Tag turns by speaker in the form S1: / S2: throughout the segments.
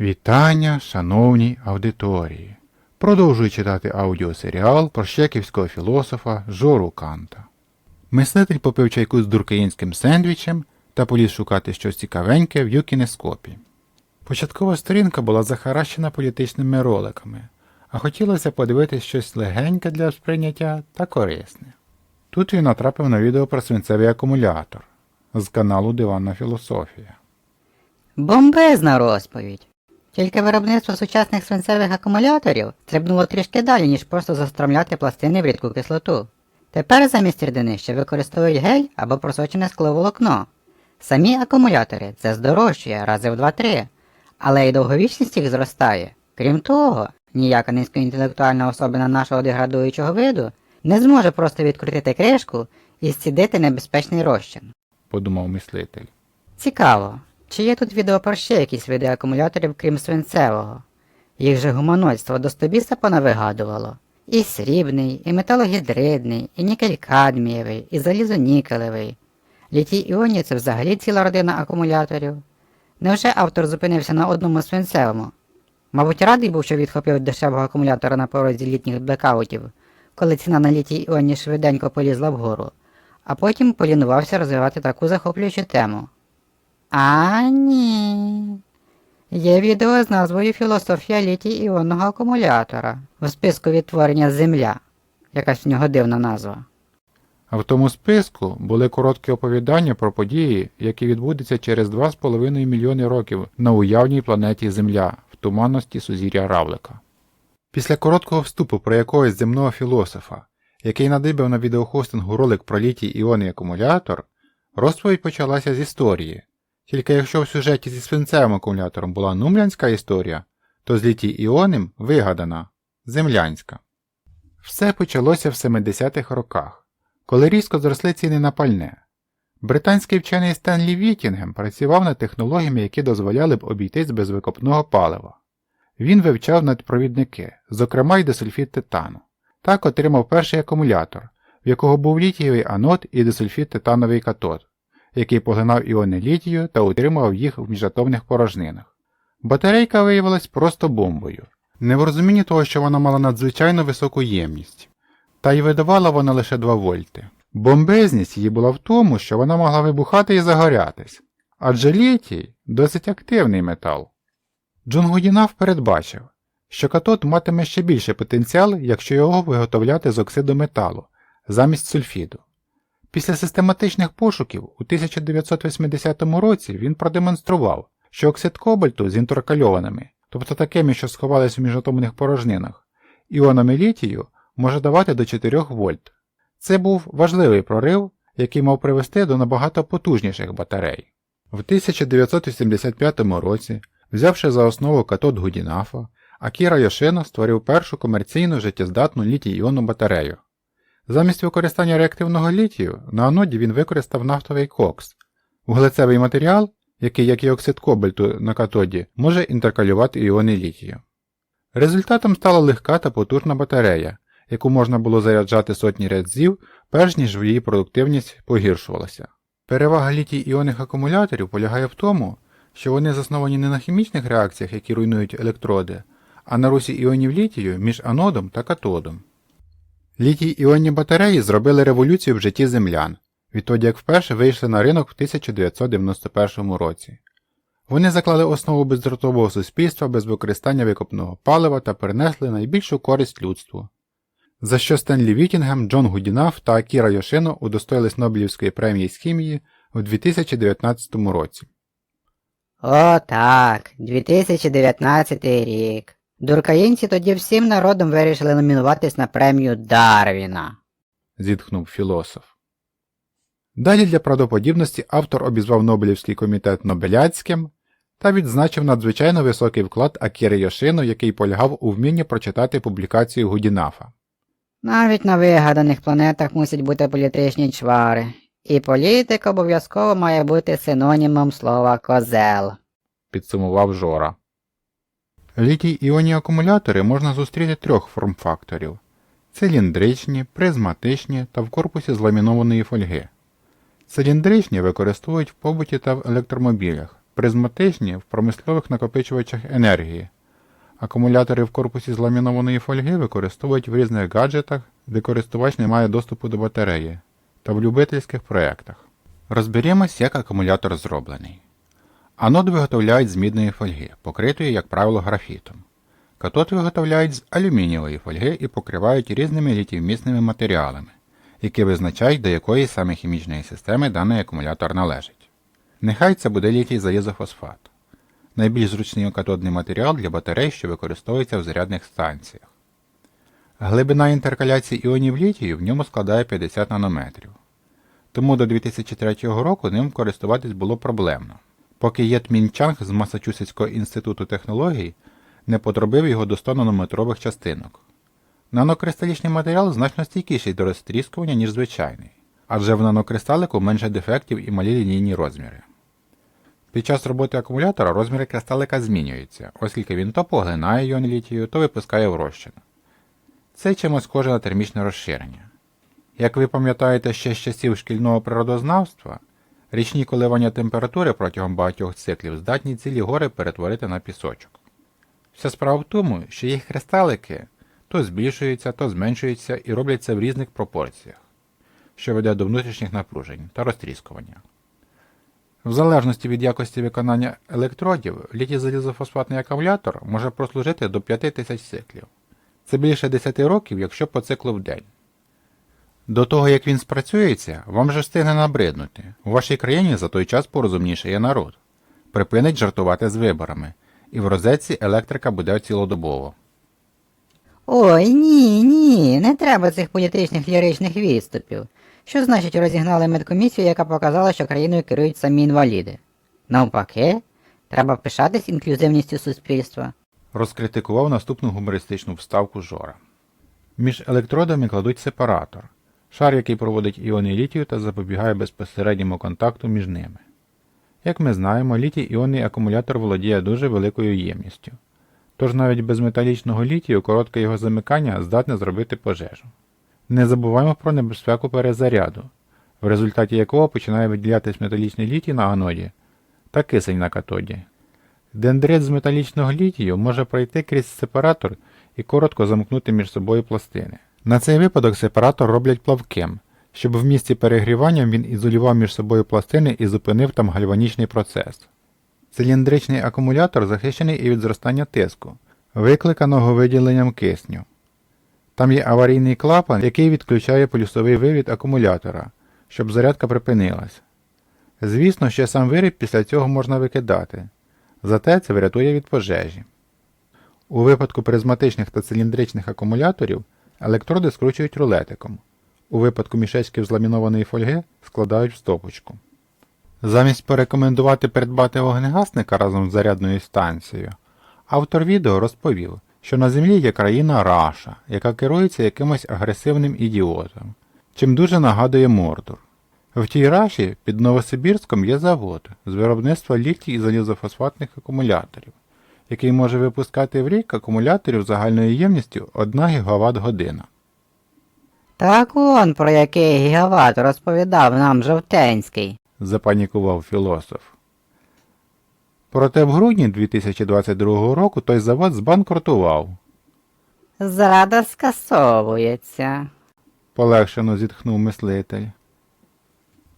S1: Вітання, шановній аудиторії. Продовжую читати аудіосеріал про щеківського філософа Жору Канта. Мислитель попив чайку з дуркаїнським сендвічем та поліз шукати щось цікавеньке в юкінескопі. Початкова сторінка була захаращена політичними роликами, а хотілося подивитись щось легеньке для сприйняття та корисне. Тут він натрапив на відео про свинцевий акумулятор з каналу Диванна Філософія.
S2: Бомбезна розповідь. Тільки виробництво сучасних свинцевих акумуляторів стрибнуло трішки далі, ніж просто застромляти пластини в рідку кислоту. Тепер замість рідини ще використовують гель або просочене скловолокно. Самі акумулятори це здорожчує рази в 2-3, але й довговічність їх зростає. Крім того, ніяка низькоінтелектуальна особина нашого деградуючого виду не зможе просто відкрутити кришку і зцідити небезпечний розчин.
S1: подумав мислитель.
S2: Цікаво, чи є тут відео про ще якісь види акумуляторів, крім свинцевого? Їх же гуманоїдство до стобіса понавигадувало. І срібний, і металогідридний, і нікель-кадмієвий, і залізонікелевий. Літій іонії це взагалі ціла родина акумуляторів. Невже автор зупинився на одному свинцевому? Мабуть, радий був, що відхопив дешевого акумулятора на порозі літніх блекаутів, коли ціна на літій іоні швиденько полізла вгору, а потім полінувався розвивати таку захоплюючу тему. А ні. Є відео з назвою Філософія літій іонного акумулятора в списку відтворення Земля. Якась в нього дивна назва.
S1: А в тому списку були короткі оповідання про події, які відбудуться через 2,5 мільйони років на уявній планеті Земля в туманності сузір'я Равлика. Після короткого вступу про якогось земного філософа, який надибав на відеохостингу ролик про літій іонний акумулятор, розповідь почалася з історії. Тільки якщо в сюжеті зі свинцевим акумулятором була нумлянська історія, то з літій іонним вигадана землянська. Все почалося в 70-х роках, коли різко зросли ціни на пальне. Британський вчений Стенлі Вітінгем працював над технологіями, які дозволяли б обійтись без викопного палива. Він вивчав надпровідники, зокрема й десульфід титану. Так отримав перший акумулятор, в якого був літієвий анод і десульфід титановий катод, який поглинав іони літію та утримував їх в міжатомних порожнинах. Батарейка виявилась просто бомбою, не в розумінні того, що вона мала надзвичайно високу ємність. Та й видавала вона лише 2 вольти. Бомбезність її була в тому, що вона могла вибухати і загорятись, адже літій досить активний метал. Джон Гудінав передбачив, що катод матиме ще більший потенціал, якщо його виготовляти з оксиду металу замість сульфіду. Після систематичних пошуків у 1980 році він продемонстрував, що оксид кобальту з інтеркальованими, тобто такими, що сховались в міжатомних порожнинах, іонами літію може давати до 4 вольт. Це був важливий прорив, який мав привести до набагато потужніших батарей. В 1985 році, взявши за основу катод Гудінафа, Акіра Йошино створив першу комерційну життєздатну літій-іонну батарею. Замість використання реактивного літію на аноді він використав нафтовий кокс, вуглецевий матеріал, який, як і оксид кобальту на катоді, може інтеркалювати іони літію. Результатом стала легка та потужна батарея, яку можна було заряджати сотні разів, перш ніж її продуктивність погіршувалася. Перевага літій іонних акумуляторів полягає в тому, що вони засновані не на хімічних реакціях, які руйнують електроди, а на русі іонів літію між анодом та катодом. Літій іонні батареї зробили революцію в житті землян, відтоді як вперше вийшли на ринок в 1991 році. Вони заклали основу бездротового суспільства без використання викопного палива та принесли найбільшу користь людству. За що Стенлі Вітінгем, Джон Гудінаф та Акіра Йошино удостоїлись Нобелівської премії з хімії у 2019 році.
S2: О, так, 2019 рік. Дуркаїнці тоді всім народом вирішили номінуватись на премію Дарвіна.
S1: зітхнув філософ. Далі для правдоподібності автор обізвав Нобелівський комітет Нобеляцьким та відзначив надзвичайно високий вклад Акіри Йошино, який полягав у вмінні прочитати публікацію Гудінафа.
S2: Навіть на вигаданих планетах мусять бути політичні чвари, і політик обов'язково має бути синонімом слова козел.
S1: підсумував Жора. Літій іонні акумулятори можна зустріти трьох форм-факторів циліндричні, призматичні та в корпусі з ламінованої фольги. Циліндричні використовують в побуті та в електромобілях, призматичні в промислових накопичувачах енергії. Акумулятори в корпусі з ламінованої фольги використовують в різних гаджетах, де користувач не має доступу до батареї, та в любительських проєктах. Розберімось, як акумулятор зроблений. Анод виготовляють з мідної фольги, покритої, як правило, графітом. Катод виготовляють з алюмінієвої фольги і покривають різними літівмісними матеріалами, які визначають, до якої саме хімічної системи даний акумулятор належить. Нехай це буде літій залізофосфат найбільш зручний катодний матеріал для батарей, що використовується в зарядних станціях. Глибина інтеркаляції іонів літію в ньому складає 50 нанометрів. Тому до 2003 року ним користуватись було проблемно, поки Єт Мінчанг з Масачусетського інституту технологій не подробив його до 100 нанометрових частинок. Нанокристалічний матеріал значно стійкіший до розтріскування, ніж звичайний, адже в нанокристалику менше дефектів і малі лінійні розміри. Під час роботи акумулятора розміри кристалика змінюються, оскільки він то поглинає іон літію, то випускає в. Це чимось схоже на термічне розширення. Як ви пам'ятаєте ще з часів шкільного природознавства, річні коливання температури протягом багатьох циклів здатні цілі гори перетворити на пісочок. Вся справа в тому, що їх кристалики то збільшуються, то зменшуються і робляться в різних пропорціях, що веде до внутрішніх напружень та розтріскування. В залежності від якості виконання електродів, літій-залізофосфатний акумулятор може прослужити до 5000 циклів. Це більше 10 років, якщо по циклу в день. До того, як він спрацюється, вам же встигне набриднути. У вашій країні за той час порозумнішає народ. Припинить жартувати з виборами, і в розетці електрика буде цілодобово.
S2: Ой, ні, ні, не треба цих політичних ліричних відступів. Що значить розігнали медкомісію, яка показала, що країною керують самі інваліди? Навпаки, треба пишатись інклюзивністю суспільства.
S1: Розкритикував наступну гумористичну вставку Жора. Між електродами кладуть сепаратор, шар, який проводить іони літію та запобігає безпосередньому контакту між ними. Як ми знаємо, літій іонний акумулятор володіє дуже великою ємністю. Тож навіть без металічного літію коротке його замикання здатне зробити пожежу. Не забуваємо про небезпеку перезаряду, в результаті якого починає виділятись металічний літій на аноді та кисень на катоді. Дендрит з металічного літію може пройти крізь сепаратор і коротко замкнути між собою пластини. На цей випадок сепаратор роблять плавким, щоб в місці перегрівання він ізолював між собою пластини і зупинив там гальванічний процес. Циліндричний акумулятор захищений і від зростання тиску, викликаного виділенням кисню. Там є аварійний клапан, який відключає плюсовий вивід акумулятора, щоб зарядка припинилась. Звісно, ще сам виріб після цього можна викидати, зате це врятує від пожежі. У випадку призматичних та циліндричних акумуляторів електроди скручують рулетиком. У випадку мішечків з ламінованої фольги складають в стопочку. Замість порекомендувати придбати вогнегасника разом з зарядною станцією, автор відео розповів, що на землі є країна Раша, яка керується якимось агресивним ідіотом, чим дуже нагадує Мордор. В тій Раші під Новосибірськом є завод з виробництва літій і залізофосфатних акумуляторів, який може випускати в рік акумуляторів загальною ємністю 1 ГВт година.
S2: Так он про який гігават розповідав нам Жовтенський.
S1: запанікував філософ. Проте в грудні 2022 року той завод збанкрутував,
S2: Зрада скасовується.
S1: полегшено зітхнув мислитель.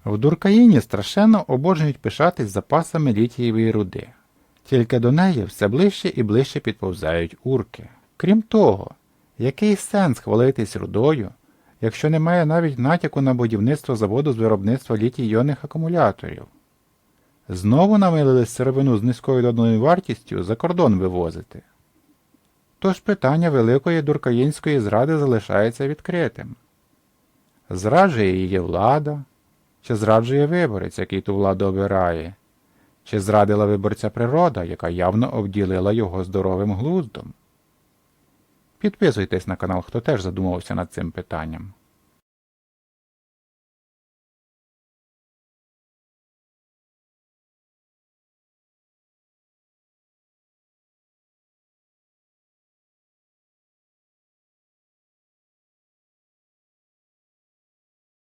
S1: В Дуркаїні страшенно обожнюють пишатись запасами літієвої руди. Тільки до неї все ближче і ближче підповзають урки. Крім того, який сенс хвалитись рудою, якщо немає навіть натяку на будівництво заводу з виробництва літій-іонних акумуляторів? Знову намилили сировину з низькою доданою вартістю за кордон вивозити. Тож питання великої дуркаїнської зради залишається відкритим. Зраджує її влада, чи зраджує виборець, який ту владу обирає, чи зрадила виборця природа, яка явно обділила його здоровим глуздом? Підписуйтесь на канал, хто теж задумався над цим питанням.